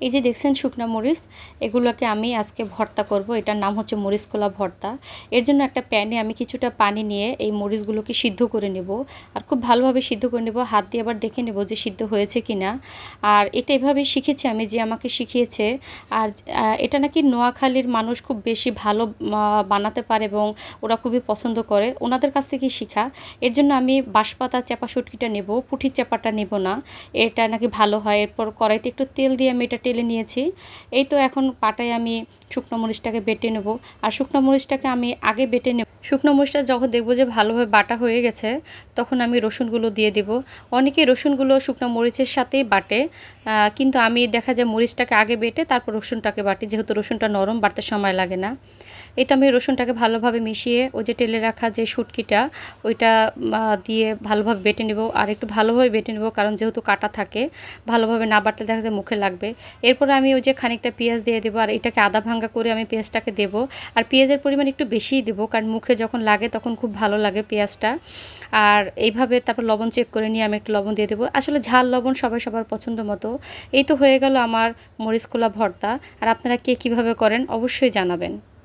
এই যে দেখছেন শুকনা মরিচ, এগুলোকে আমি আজকে ভর্তা করব। এটার নাম হচ্ছে মরিচ কলা ভর্তা। এর জন্য একটা প্যানে আমি কিছুটা পানি নিয়ে এই মরিচগুলোকে সিদ্ধ করে নেব। আর খুব ভালোভাবে সিদ্ধ করে নেব। হাত দিয়ে আবার দেখে নেব যে সিদ্ধ হয়েছে কি না আর এটা এভাবে শিখেছি আমি যে আমাকে শিখিয়েছে। আর এটা নাকি নোয়াখালীর মানুষ খুব বেশি ভালো বানাতে পারে এবং ওরা খুবই পছন্দ করে। ওনাদের কাছ থেকে শিখা। এর জন্য আমি বাঁশপাতা চাপা সুটকিটা নেব। পুঠির চাপাটা নেব না। এটা নাকি ভালো হয়। এরপর কড়াইতে একটু তেল দিয়ে আমি এটা টেলে নিয়েছি। এই তো এখন পাটায় আমি শুকনো মরিচটাকে বেটে নেব। আর শুকনো মরিচটাকে আমি আগে বেটে নেব। শুকনো মরিচটা যখন দেখব যে ভালোভাবে বাটা হয়ে গেছে, তখন আমি রসুনগুলো দিয়ে দেব। অনেকে রসুনগুলো শুকনো মরিচের সাথেই বাটে কিন্তু আমি দেখা যায় মরিচটাকে আগে বেটে তারপর রসুনটাকে বাটি, যেহেতু রসুনটা নরম বাড়তে সময় লাগে না। এই তো আমি রসুনটাকে ভালোভাবে মিশিয়ে ওই যে টেলে রাখা যে শুটকিটা, ওইটা দিয়ে ভালোভাবে বেটে নেব। আর একটু ভালোভাবে বেটে নেব, কারণ যেহেতু কাটা থাকে, ভালোভাবে না বাটলে দেখা যায় মুখে লাগবে। এরপরে আমি ওই যে খানিকটা পেঁয়াজ দিয়ে দেবো আর এটাকে আদা ভাঙ্গা করে আমি পেঁয়াজটাকে দেব। আর পেঁয়াজের পরিমাণ একটু বেশিই দেবো কারণ মুখে যখন লাগে তখন খুব ভালো লাগে পেঁয়াজটা। আর এইভাবে তারপর লবণ চেক করে নিয়ে আমি একটু লবণ দিয়ে দেবো। আসলে ঝাল লবণ সবাই সবার পছন্দ মতো। এই তো হয়ে গেল আমার মরিচকোলা ভর্তা। আর আপনারা কে কীভাবে করেন অবশ্যই জানাবেন।